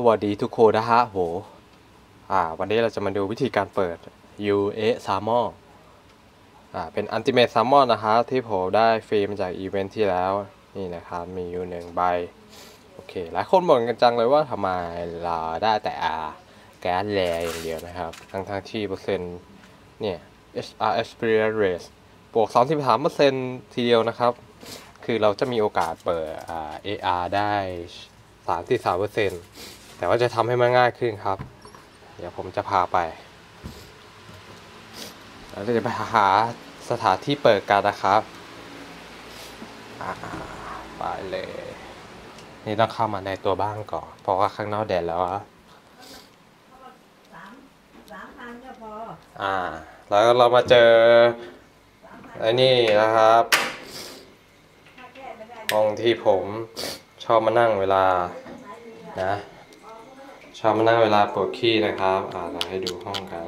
สวัสดีทุกคนนะฮะโหอ่า วันนี้เราจะมาดูวิธีการเปิด UA s a m o n อ่า เป็น Ultimate s a m o n นะฮะที่ผมได้ฟรีมาจากอีเวนท์ที่แล้ว นี่นะครับ มีอยู่หนึ่งใบ โอเค หลายคนบ่นกันจังเลยว่าทำไมเราได้แต่ R แก๊สแรอย่างเดียวนะครับ ทั้งทั้งที่เปอร์เซ็นต์เนี่ย HR experience rate บวก 33เปอร์เซ็นทีเดียวนะครับ คือเราจะมีโอกาสเปิดอ่า AR ได้ 33เปอร์เซ็น แต่ว่าจะทำให้มันง่ายขึ้นครับ เดี๋ยวผมจะพาไปเราจะไปหาสถานที่เปิดกันนะครับอ่าไปเลย นี่ต้องเข้ามาในตัวบ้านก่อน เพราะว่าข้างนอกแดดแล้วอะสามสามพันก็พออ่า แล้วเรามาเจอสามพันไอ้นี่นะครับถ้าแก้ไม่ได้ห้องที่ผมชอบมานั่งเวลาใช้เรือนะ ชอบมานั่งเวลาปวดขี้นะครับอ่าเราให้ดูห้องกัน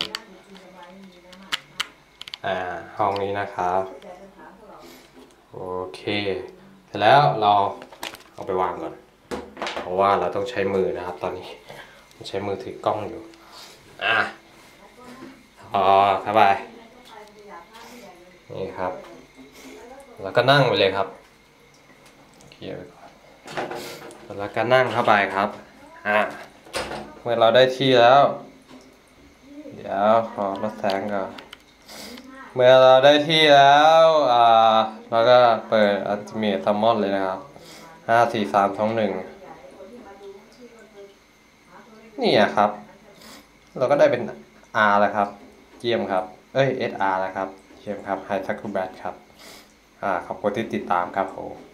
อ่าห้องนี้นะครับโอเคเสร็จแล้วเราเอาไปวางก่อน เพราะว่าเราต้องใช้มือนะครับ ตอนนี้ใช้มือถือกล้องอยู่อะอ๋อครับไปนี่ครับ แล้วก็นั่งไปเลยครับเคลียร์ไปก่อนแล้วก็นั่งเข้าไปครับอะ เมื่อเราได้ที่แล้ว เดี๋ยวขอลดแสงก่อนเมื่อเราได้ที่แล้วอ่าแล้วก็เปิด Ultimate Summon เลยนะครับห้าสี่สามสองหนึ่งนี่อะครับ เราก็ได้เป็น R แล้วครับ เยี่ยมครับ เอ้ย SR แล้วครับเยี่ยมครับ High s a c u b a t ครับ อ่า ขอบคุณที่ติดตามครับผม